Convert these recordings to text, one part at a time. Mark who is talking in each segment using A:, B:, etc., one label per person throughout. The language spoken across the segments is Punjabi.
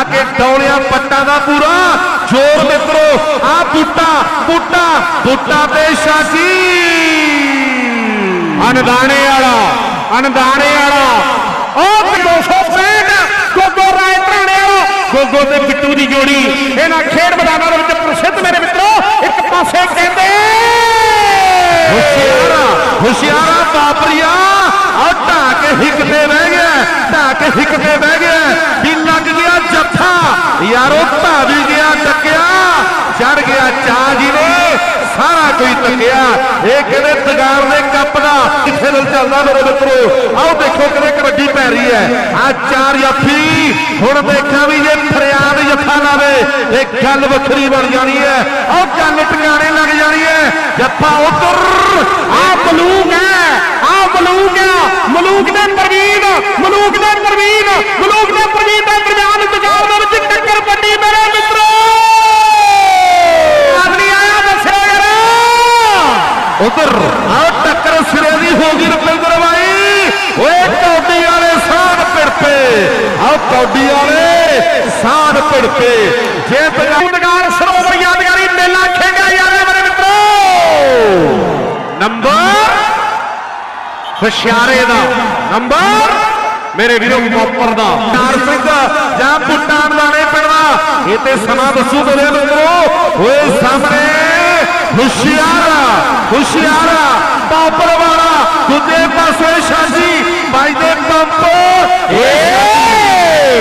A: ਲਾ ਕੇ ਡੌਲਿਆ ਪੱਟਾਂ ਦਾ ਪੂਰਾ। ਜੋਰ ਮਿੱਤਰੋ, ਆ ਬੂਟਾ ਬੂਟਾ ਬੂਟਾ ਤੇ ਸ਼ਾਸੀ
B: ਅਨਦਾਣੇ ਵਾਲਾ ਅਨਦਾਣੇ ਵਾਲਾ। ਉਹ 265 ਗੋਗੋ ਰਾਏ ਧਰਾਣੇ ਵਾਲਾ। ਗੋਗੋ ਤੇ ਬਿੱਟੂ ਦੀ ਜੋੜੀ। ਇਹਨਾਂ ਖੇਡ ਮੈਦਾਨਾਂ ਦੇ ਵਿੱਚ ਪ੍ਰਸਿੱਧ ਮੇਰੇ ਮਿੱਤਰੋ, ਇੱਕ ਪਾਸੇ ਕਹਿੰਦੇ,
A: ਹੁਸ਼ਿਆਰਾ ਹੁਸ਼ਿਆਰਾ ਬਾਪਰੀਆ ਆ ਢਾ ਕੇ ਹਿੱਕ ਬਹਿ ਗਿਆ ਢਾ ਕੇ ਹਿੱਕ ਬਹਿ ਗਿਆ ਯਾਰੋ ਧਾ ਗਿਆ ਟੱਕਿਆ ਚੜ ਗਿਆ ਚਾਹ ਜੀ ਨੇ, ਸਾਰਾ ਕੋਈ ਤੱਕਿਆ। ਇਹ ਕਹਿੰਦੇ ਤਗਾਰ ਦੇ ਕੱਪ ਦਾ ਕਿੱਥੇ ਨਾਲ ਚੱਲਦਾ ਮੇਰੇ ਮਿੱਤਰੋ? ਆਓ ਦੇਖੋ ਕਿਵੇਂ ਕਬੱਡੀ ਪੈ ਰਹੀ ਹੈ। ਆ ਚਾਰ ਜੱਫੀ ਹੁਣ ਦੇਖਾਂ ਵੀ ਜੇ ਫਰਿਆਦ ਜੱਫਾ ਲਾਵੇ ਇਹ ਗੱਲ ਵੱਖਰੀ ਬਣ ਜਾਣੀ ਹੈ। ਆਹ ਗੱਲ ਟਿਕਾਣੇ ਲੱਗ ਜਾਣੀ ਹੈ। ਜੱਫਾ ਉਧਰ,
B: ਆ ਮਲੂਕ ਹੈ, ਆ ਮਲੂਕ ਹੈ ਮਲੂਕ ਦੇ ਪ੍ਰਵੀਨ, ਮਲੂਕ ਦੇ ਪ੍ਰਵੀਨ ਮਲੂਕ ਦੇ ਪ੍ਰਵੀਨ ਦੇ ਦਰਮਿਆਨ ਇੰਤਜ਼ਾਰ ਦੇ ਵਿੱਚ ਟੱਕਰ ਵੱਡੀ ਮੇਰੇ ਮਿੱਤਰੋ ਆਦਮੀ ਆਇਆ ਦੱਸਿਓ ਯਾਰ
A: ਉਧਰ, ਆ ਟੱਕਰ ਸਿਰੇ ਦੀ ਹੋ ਗਈ ਰੁਪਿੰਦਰ ਬਾਈ। ਓਏ ਕੌਡੀ ਵਾਲੇ ਸਾਧ ਪਿੜਪੇ। ਆ ਕੌਡੀ ਵਾਲੇ ਸਾਧ ਪਿੜਪੇ। ਜੇ ਪੰਜਾਬ
B: ਸਰੋਵਰ ਯਾਦਗਾਰੀ ਮੇਲਾ ਖੇਡਿਆ ਯਾਰੇ ਮੇਰੇ ਮਿੱਤਰੋ।
A: ਨੰਬਰ ਹੁਸ਼ਿਆਰੇ ਦਾ। ਨੰਬਰ ਮੇਰੇ ਵੀਰੋ ਮੋਪਰ ਦਾ। ਚਾਰ ਸਿੰਘ ਜਾਂ ਪੁੱਟਾਂ ਦਾਣੇ ਪਿੰਡਦਾ ਇਹ ਤੇ ਸਮਾਂ ਦੱਸੂ ਮੇਰੇ ਮਿੱਤਰੋ। ਓਏ ਸਾਹਮਣੇ ਹੁਸ਼ਿਆਰਾ ਹੁਸ਼ਿਆਰਾ ਪਾਪਰ ਵਾਲਾ, ਦੂਜੇ ਪਾਸੇ ਸ਼ਾਜੀ ਬਾਈ ਪੰਪ। ਏ!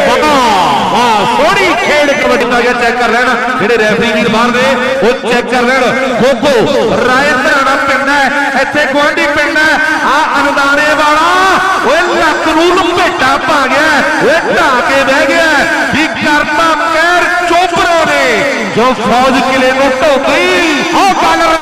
A: ਵਾਹ ਵਾਹ, ਸੋਹਣੀ ਖੇਡ ਕਬੱਡੀ ਦਾ ਗਿਆ ਚੈੱਕ ਕਰ ਲੈਣ, ਜਿਹੜੇ ਰੈਫਰੀ ਵੀਰ ਬਾਹਰ ਦੇ ਉਹ ਚੈੱਕ ਕਰ ਲੈਣ। ਗੋਗੋ ਰਾਏ ਧਰਾਣਾ ਪਿੰਡ ਹੈ, ਇੱਥੇ ਗੁਆਂਢੀ ਪਿੰਡ ਹੈ। ਆ ਅਨਦਾਨੇ ਵਾਲਾ, ਓਏ ਲੱਕ ਨੂੰ ਲਪੇਟਾ ਪਾ ਗਿਆ ਓਏ ਢਾ ਕੇ ਬਹਿ ਗਿਆ ਵੀ ਕਰਤਾ ਪੈਰ ਚੋਪਰੋ ਨੇ, ਜੋ ਫੌਜ ਕਿਲੇ ਨੂੰ ਢੋਕੀ
B: ਉਹ ਗੱਲ